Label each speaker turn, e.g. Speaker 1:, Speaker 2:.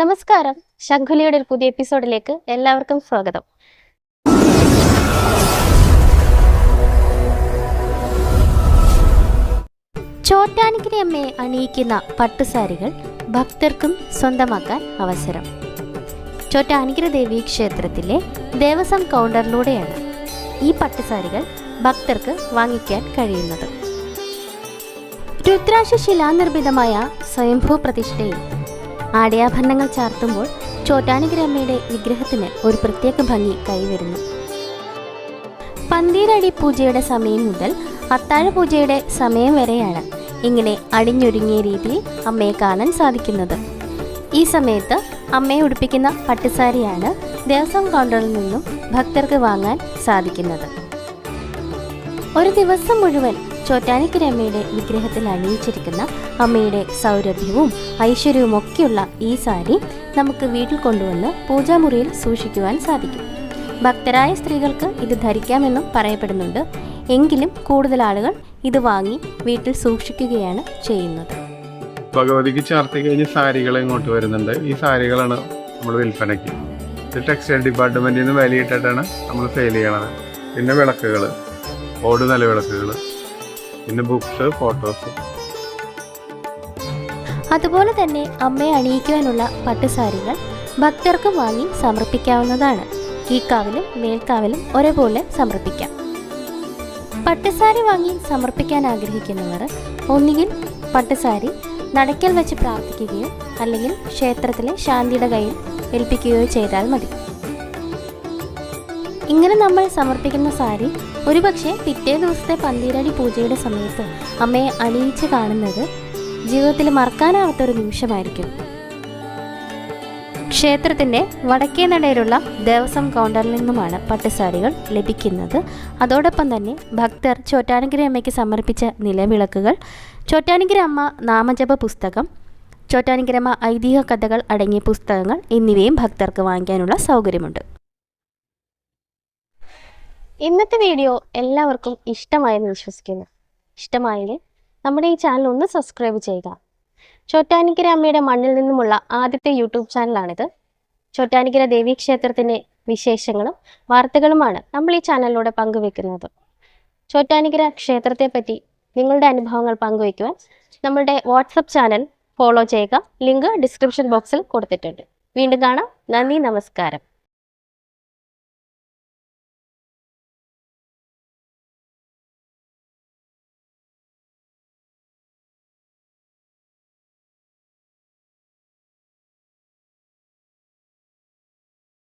Speaker 1: നമസ്കാരം. ശംഖുലിയുടെ ഒരു പുതിയ എപ്പിസോഡിലേക്ക് എല്ലാവർക്കും സ്വാഗതം. ചോറ്റാനിക്കിനെ അമ്മയെ അണിയിക്കുന്ന പട്ടുസാരികൾ ഭക്തർക്കും സ്വന്തമാക്കാൻ അവസരം. ചോറ്റാനിക്കര ദേവി ക്ഷേത്രത്തിലെ ദേവസ്വം കൗണ്ടറിലൂടെയാണ് ഈ പട്ടുസാരികൾ ഭക്തർക്ക് വാങ്ങിക്കാൻ കഴിയുന്നത്. രുദ്രാക്ഷ ശിലാനിർമ്മിതമായ സ്വയംഭൂ പ്രതിഷ്ഠയിൽ ആടയാഭരണങ്ങൾ ചാർത്തുമ്പോൾ ചോറ്റാനിക്കര അമ്മയുടെ വിഗ്രഹത്തിന് ഒരു പ്രത്യേക ഭംഗി കൈവരുന്നു. പന്തീരടി പൂജയുടെ സമയം മുതൽ അത്താഴ പൂജയുടെ സമയം വരെയാണ് ഇങ്ങനെ അടിഞ്ഞൊരുങ്ങിയ രീതിയിൽ അമ്മയെ കാണാൻ സാധിക്കുന്നത്. ഈ സമയത്ത് അമ്മയെ ഉടുപ്പിക്കുന്ന പട്ടുസാരിയാണ് ദേവസ്വം കൗണ്ടറിൽ നിന്നും ഭക്തർക്ക് വാങ്ങാൻ സാധിക്കുന്നത്. ഒരു ദിവസം മുഴുവൻ ചോറ്റാനിക്കര രമയുടെ വിഗ്രഹത്തിൽ അണിയിച്ചിരിക്കുന്ന അമ്മയുടെ സൗരഭ്യവും ഐശ്വര്യവും ഒക്കെയുള്ള ഈ സാരി നമുക്ക് വീട്ടിൽ കൊണ്ടുവന്ന് പൂജാമുറിയിൽ സൂക്ഷിക്കുവാൻ സാധിക്കും. ഭക്തരായ സ്ത്രീകൾക്ക് ഇത് ധരിക്കാമെന്നും പറയപ്പെടുന്നുണ്ട്. എങ്കിലും കൂടുതൽ ആളുകൾ ഇത് വാങ്ങി വീട്ടിൽ സൂക്ഷിക്കുകയാണ് ചെയ്യുന്നത്.
Speaker 2: ഭഗവതിക്ക് ചേർത്ത് കഴിഞ്ഞ് സാരികൾ ഇങ്ങോട്ട് വരുന്നുണ്ട്. ഈ സാരികളാണ് നമ്മൾ വിൽപ്പനയ്ക്ക്. ടെക്സ്റ്റൈൽ ഡിപ്പാർട്ട്മെന്റിൽ നിന്ന് വിലയിട്ടിട്ടാണ് നമ്മൾ സെയിൽ ചെയ്യണത്. പിന്നെ വിളക്കുകൾ ഓട് നിലവിളക്കുകൾ പിന്നെ ബുക്സ് ഫോട്ടോസ്
Speaker 1: അതുപോലെ തന്നെ അമ്മയെ അണിയിക്കുവാനുള്ള പട്ടുസാരികൾ ഭക്തർക്ക് വാങ്ങി സമർപ്പിക്കാവുന്നതാണ്. കീക്കാവിലും മേൽക്കാവിലും ഒരേപോലെ സമർപ്പിക്കാം. പട്ടുസാരി വാങ്ങി സമർപ്പിക്കാൻ ആഗ്രഹിക്കുന്നവർ ഒന്നുകിൽ പട്ടുസാരി നടക്കൽ വെച്ച് പ്രാർത്ഥിക്കുകയോ അല്ലെങ്കിൽ ക്ഷേത്രത്തിലെ ശാന്തിയുടെ കയ്യിൽ ഏൽപ്പിക്കുകയോ ചെയ്താൽ മതി. ഇങ്ങനെ നമ്മൾ സമർപ്പിക്കുന്ന സാരി ഒരുപക്ഷെ പിറ്റേ ദിവസത്തെ പന്തീരടി പൂജയുടെ സമയത്ത് അമ്മയെ അണിയിച്ച് കാണുന്നത് ജീവിതത്തിൽ മറക്കാനാവാത്ത ഒരു നിമിഷമായിരിക്കും. ക്ഷേത്രത്തിന്റെ വടക്കേ നടയിലുള്ള ദേവസ്വം കൗണ്ടറിൽ നിന്നുമാണ് പട്ടുസാരികൾ ലഭിക്കുന്നത്. അതോടൊപ്പം തന്നെ ഭക്തർ ചോറ്റാനഗിരി അമ്മയ്ക്ക് സമർപ്പിച്ച നിലവിളക്കുകൾ ചോറ്റാനഗിരി അമ്മ നാമജപ പുസ്തകം ചോറ്റാനഗിരി അമ്മ ഐതിഹ്യ കഥകൾ അടങ്ങിയ പുസ്തകങ്ങൾ എന്നിവയും ഭക്തർക്ക് വാങ്ങിക്കാനുള്ള സൗകര്യമുണ്ട്. ഇന്നത്തെ വീഡിയോ എല്ലാവർക്കും ഇഷ്ടമായെന്ന് വിശ്വസിക്കുന്നു. ഇഷ്ടമായെങ്കിൽ നമ്മുടെ ഈ ചാനൽ ഒന്ന് സബ്സ്ക്രൈബ് ചെയ്യുക. ചോറ്റാനിക്കര അമ്മയുടെ മണ്ണിൽ നിന്നുമുള്ള ആദ്യത്തെ യൂട്യൂബ് ചാനലാണിത് ചോറ്റാനിക്കര ദേവീക്ഷേത്രത്തിന്റെ വിശേഷങ്ങളും വാർത്തകളുമാണ് നമ്മൾ ഈ ചാനലിലൂടെ പങ്കുവെക്കുന്നത്. ചോറ്റാനിക്കര ക്ഷേത്രത്തെപ്പറ്റി നിങ്ങളുടെ അനുഭവങ്ങൾ പങ്കുവയ്ക്കുവാൻ നമ്മളുടെ വാട്സപ്പ് ചാനൽ ഫോളോ ചെയ്യുക. ലിങ്ക് ഡിസ്ക്രിപ്ഷൻ ബോക്സിൽ കൊടുത്തിട്ടുണ്ട്. വീണ്ടും കാണാം. നന്ദി നമസ്കാരം.